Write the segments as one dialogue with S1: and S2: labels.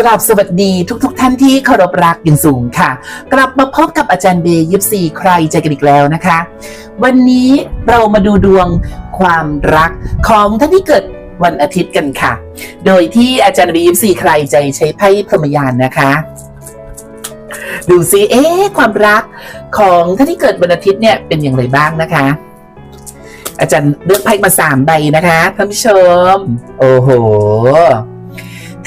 S1: กราบสวัสดีทุกๆทท่านที่เคารพรักอย่างสูงค่ะ กลับมาพบกับอาจารย์เบย์ยิปซีใครใจกันอีกแล้วนะคะ วันนี้เรามาดูดวงความรักของท่านที่เกิดวันอาทิตย์กันค่ะ โดยที่อาจารย์เบย์ยิปซีใครใจใช้ไพ่พรหมยานนะคะดูซิเอ๊ะความรักของท่านที่เกิดวันอาทิตย์เนี่ยเป็นอย่างไรบ้างนะคะ อาจารย์เลือกไพ่มาสามใบนะคะท่านผู้ชม โอ้โห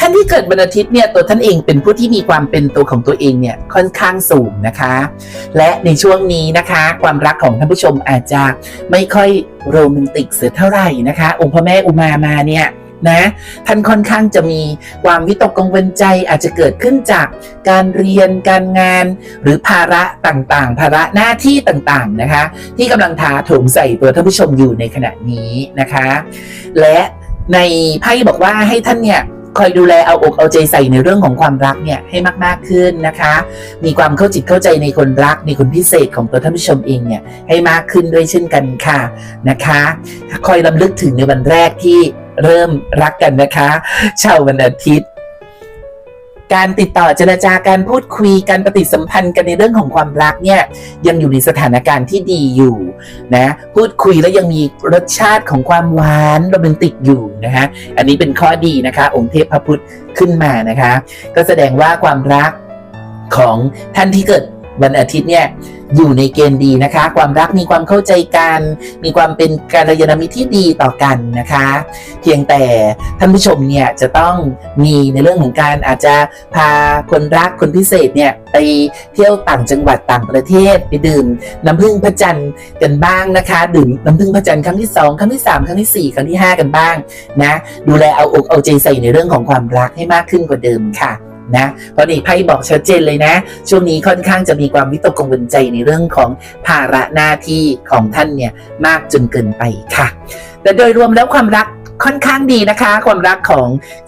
S1: ท่านที่เกิดวันอาทิตย์เนี่ยตัวท่านเองเป็นผู้ที่มีความเป็นตัวของตัวเองเนี่ยค่อนข้างสูงนะคะ และในช่วงนี้นะคะ ความรักของท่านผู้ชมอาจจะไม่ค่อยโรแมนติกเสียเท่าไหร่นะคะ องค์พระแม่อุมามาเนี่ยนะท่านค่อนข้างจะมีความวิตกกังวลใจอาจจะเกิดขึ้นจากการเรียนการงาน หรือภาระต่างๆ ภาระหน้าที่ต่างๆนะคะ ที่กำลังถาโถมใส่ตัวท่านผู้ชมอยู่ในขณะนี้นะคะ และในไพ่บอกว่าให้ท่านเนี่ย คอยดูแลเอาอกเอาใจใส่ในเรื่องของความรักเนี่ยให้มากๆขึ้นนะคะ มีความเข้าจิตเข้าใจในคนรักในคนพิเศษของตัวท่านผู้ชมเองเนี่ยให้มากขึ้นด้วยเช่นกันค่ะนะคะ คอยลำลึกถึงในวันแรกที่เริ่มรักกันนะคะชาววันอาทิตย์ การติดต่อเจรจาการพูดคุยการปฏิสัมพันธ์กันในเรื่องของความรักเนี่ยยังอยู่ในสถานการณ์ที่ดีอยู่นะพูดคุยแล้วยังมีรสชาติของความหวานโรแมนติกอยู่นะฮะอันนี้เป็นข้อดีนะคะ องค์เทพพระพุทธขึ้นมานะคะ ก็แสดงว่าความรักของท่านที่เกิดวันอาทิตย์เนี่ย อยู่ในเกณฑ์ดีนะคะ ความรักมีความเข้าใจกัน มีความเป็นการยานมิตรที่ดีต่อกันนะคะ เพียงแต่ท่านผู้ชมเนี่ยจะต้องมีในเรื่องของการอาจจะพาคนรักคนพิเศษเนี่ยไปเที่ยวต่างจังหวัดต่างประเทศไปดื่มน้ำผึ้งพระจันทร์กันบ้างนะคะ ดื่มน้ำผึ้งพระจันทร์ครั้งที่สองครั้งที่สามครั้งที่สี่ครั้งที่ห้ากันบ้างนะดูแลเอาอกเอาใจใส่ในเรื่องของความรักให้มากขึ้นกว่าเดิมค่ะ นะเพราะนี่ไพ่บอกชัดเจนเลยนะ ช่วงนี้ค่อนข้างจะมีความวิตกกังวลใจในเรื่องของภาระหน้าที่ของท่านเนี่ยมากจนเกินไปค่ะ แต่โดยรวมแล้วความรักค่อนข้างดีนะคะ ความรักของ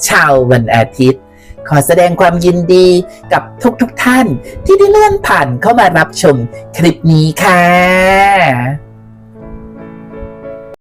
S1: ชาววันอาทิตย์ ขอแสดงความยินดีกับทุกๆทท่านที่ได้เลื่อนผ่านเข้ามารับชมคลิปนี้ค่ะ